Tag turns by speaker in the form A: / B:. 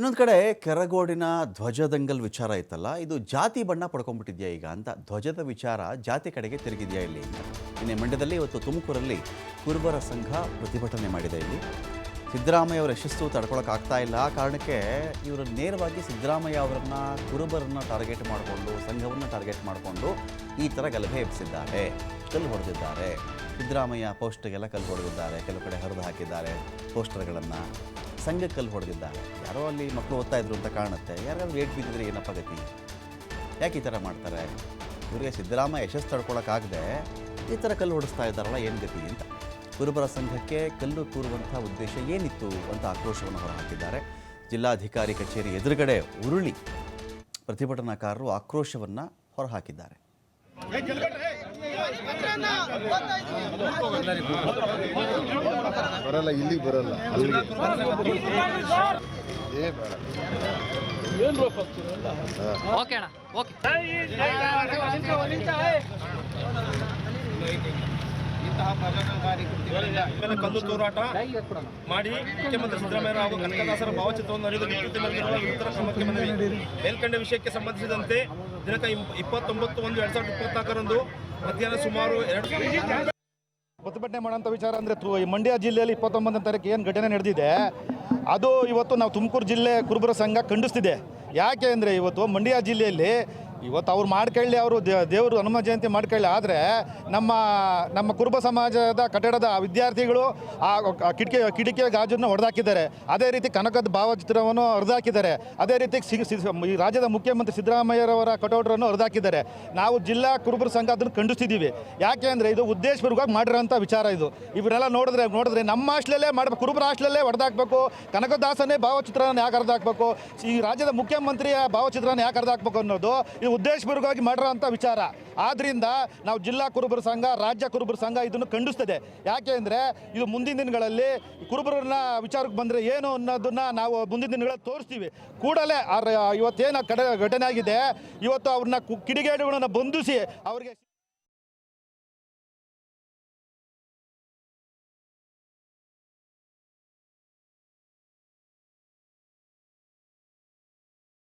A: ಇನ್ನೊಂದು ಕಡೆ ಕೆರಗೋಡಿನ ಧ್ವಜದಂಗಲ್ ವಿಚಾರ ಇತ್ತಲ್ಲ, ಇದು ಜಾತಿ ಬಣ್ಣ ಪಡ್ಕೊಂಡ್ಬಿಟ್ಟಿದ್ಯಾ ಈಗ ಅಂತ ಧ್ವಜದ ವಿಚಾರ ಜಾತಿ ಕಡೆಗೆ ತಿರುಗಿದೆಯಾ ಇಲ್ಲಿ ನಿನ್ನೆ ಮಂಡ್ಯದಲ್ಲಿ ಇವತ್ತು ತುಮಕೂರಲ್ಲಿ ಕುರುಬರ ಸಂಘ ಪ್ರತಿಭಟನೆ ಮಾಡಿದೆ ಇಲ್ಲಿ. ಸಿದ್ದರಾಮಯ್ಯ ಅವರ ಯಶಸ್ಸು ತಡ್ಕೊಳಕ್ಕೆ ಆಗ್ತಾ ಇಲ್ಲ ಕಾರಣಕ್ಕೆ ಇವರು ನೇರವಾಗಿ ಸಿದ್ದರಾಮಯ್ಯ ಅವರನ್ನ, ಕುರುಬರನ್ನ ಟಾರ್ಗೆಟ್ ಮಾಡಿಕೊಂಡು, ಸಂಘವನ್ನು ಟಾರ್ಗೆಟ್ ಮಾಡಿಕೊಂಡು ಈ ಥರ ಗಲಭೆ ಎಬ್ಬಿಸಿದ್ದಾರೆ, ಕಲ್ಲು ಹೊಡೆದಿದ್ದಾರೆ. ಸಿದ್ದರಾಮಯ್ಯ ಪೋಸ್ಟ್ಗೆಲ್ಲ ಕಲ್ಲು ಹೊಡೆದಿದ್ದಾರೆ, ಕೆಲವು ಕಡೆ ಹರಿದು ಹಾಕಿದ್ದಾರೆ ಪೋಸ್ಟರ್ಗಳನ್ನು. ಸಂಘ ಕಲ್ಲು ಹೊಡೆದಿದ್ದಾರೆ. ಯಾರೋ ಅಲ್ಲಿ ಮಕ್ಕಳು ಓದ್ತಾ ಇದ್ರು ಅಂತ ಕಾಣುತ್ತೆ. ಯಾರಾದ್ರೂ ಏಟ್ ಬಿದ್ದಿದ್ರೆ ಏನಪ್ಪ ಗತಿ? ಯಾಕೆ ಈ ಥರ ಮಾಡ್ತಾರೆ? ಇವರಿಗೆ ಸಿದ್ದರಾಮಯ್ಯ ಯಶಸ್ಸು ತಡ್ಕೊಳಕ್ಕಾಗದೆ ಈ ಥರ ಕಲ್ಲು ಹೊಡಿಸ್ತಾ ಇದ್ದಾರಲ್ಲ, ಏನು ಗತಿ ಅಂತ. ಕುರುಬರ ಸಂಘಕ್ಕೆ ಕಲ್ಲು ತೂರುವಂಥ ಉದ್ದೇಶ ಏನಿತ್ತು ಅಂತ ಆಕ್ರೋಶವನ್ನು ಹೊರಹಾಕಿದ್ದಾರೆ. ಜಿಲ್ಲಾಧಿಕಾರಿ ಕಚೇರಿ ಎದುರುಗಡೆ ಉರುಳಿ ಪ್ರತಿಭಟನಾಕಾರರು ಆಕ್ರೋಶವನ್ನು ಹೊರಹಾಕಿದ್ದಾರೆ.
B: ಬರಲ್ಲ ಇಲ್ಲಿ ಬರಲ್ಲ.
C: ಓಕೆ ಅಣ್ಣ ಓಕೆ.
D: ಮೇಲೆ ಕಲ್ಲು ತೂರಾಟ ಮಾಡಿ ಮುಖ್ಯಮಂತ್ರಿ ಸಿದ್ದರಾಮಯ್ಯ ಹಾಗೂ ಕನಕದಾಸರ ಭಾವಚಿತ್ರವನ್ನು ಅರಿದು ವಿರುದ್ಧ ಕ್ರಮಕ್ಕೆ ಮೇಲ್ಕಂಡ ವಿಷಯಕ್ಕೆ ಸಂಬಂಧಿಸಿದಂತೆ ದಿನಾಂಕ ಇಪ್- ಇಪ್ಪತ್ತೊಂಬತ್ತು ಒಂದು ಎರಡ್ ಸಾವಿರದ ಇಪ್ಪತ್ನಾಲ್ಕರಂದು ಮಧ್ಯಾಹ್ನ ಸುಮಾರು
E: ಪ್ರತಿಭಟನೆ ಮಾಡೋಂಥ ವಿಚಾರ ಅಂದರೆ ಮಂಡ್ಯ ಜಿಲ್ಲೆಯಲ್ಲಿ ಇಪ್ಪತ್ತೊಂಬತ್ತನೇ ತಾರೀಕು ಏನು ಘಟನೆ ನಡೆದಿದೆ, ಅದು ಇವತ್ತು ನಾವು ತುಮಕೂರು ಜಿಲ್ಲೆ ಕುರುಬರ ಸಂಘ ಖಂಡಿಸ್ತಿದೆ. ಯಾಕೆ ಅಂದರೆ ಇವತ್ತು ಮಂಡ್ಯ ಜಿಲ್ಲೆಯಲ್ಲಿ ಇವತ್ತು ಅವ್ರು ಮಾಡ್ಕೊಳ್ಳಿ, ಅವರು ದೇವರು ಹನುಮ ಜಯಂತಿ ಮಾಡ್ಕೊಳ್ಳಿ. ಆದರೆ ನಮ್ಮ ನಮ್ಮ ಕುರುಬ ಸಮಾಜದ ಕಟ್ಟಡದ ವಿದ್ಯಾರ್ಥಿಗಳು ಆ ಕಿಟಕಿ ಕಿಟಕಿ, ಕಿಟಕಿಯ ಗಾಜನ್ನು ಹೊಡೆದಾಕಿದ್ದಾರೆ. ಅದೇ ರೀತಿ ಕನಕದ ಭಾವಚಿತ್ರವನ್ನು ಹೊರದಾಕಿದ್ದಾರೆ ಅದೇ ರೀತಿ ಈ ರಾಜ್ಯದ ಮುಖ್ಯಮಂತ್ರಿ ಸಿದ್ದರಾಮಯ್ಯರವರ ಕಟೌಟರನ್ನು ಹೊರದಾಕಿದ್ದಾರೆ ನಾವು ಜಿಲ್ಲಾ ಕುರುಬರ ಸಂಘ ಅದನ್ನು ಖಂಡಿಸ್ತಿದ್ದೀವಿ. ಯಾಕೆ ಅಂದರೆ ಇದು ಉದ್ದೇಶಪೂರ್ವಕವಾಗಿ ಮಾಡಿರೋಂಥ ವಿಚಾರ ಇದು. ಇವರೆಲ್ಲ ನೋಡಿದ್ರೆ ನೋಡಿದ್ರೆ ನಮ್ಮ ಆಶ್ಲಲ್ಲೇ ಮಾಡಬೇಕು ಕುರುಬರ ಆಶ್ಲಲ್ಲೇ ಹೊಡೆದಾಕಬೇಕು. ಕನಕದಾಸನೇ ಭಾವಚಿತ್ರನ ಯಾಕೆ ಹರಿದಾಕಬೇಕು? ಈ ರಾಜ್ಯದ ಮುಖ್ಯಮಂತ್ರಿಯ ಭಾವಚಿತ್ರನ ಯಾಕೆ ಹರಿದಾಕಬೇಕು ಅನ್ನೋದು ಉದ್ದೇಶಪೂರ್ವಕವಾಗಿ ಮಾಡಿರೋಂಥ ವಿಚಾರ. ಆದ್ದರಿಂದ ನಾವು ಜಿಲ್ಲಾ ಕುರುಬರ ಸಂಘ, ರಾಜ್ಯ ಕುರುಬರ ಸಂಘ ಇದನ್ನು ಖಂಡಿಸ್ತದೆ. ಯಾಕೆ ಅಂದರೆ ಇದು ಮುಂದಿನ ದಿನಗಳಲ್ಲಿ ಕುರುಬರನ್ನ ವಿಚಾರಕ್ಕೆ ಬಂದರೆ ಏನು ಅನ್ನೋದನ್ನ ನಾವು ಮುಂದಿನ ದಿನಗಳಲ್ಲಿ ತೋರಿಸ್ತೀವಿ. ಕೂಡಲೇ ಇವತ್ತೇನು ಕಡೆ ಘಟನೆ ಆಗಿದೆ, ಇವತ್ತು ಅವ್ರನ್ನ ಕಿಡಿಗೇಡಿಗಳನ್ನ ಬಂಧಿಸಿ ಅವರಿಗೆ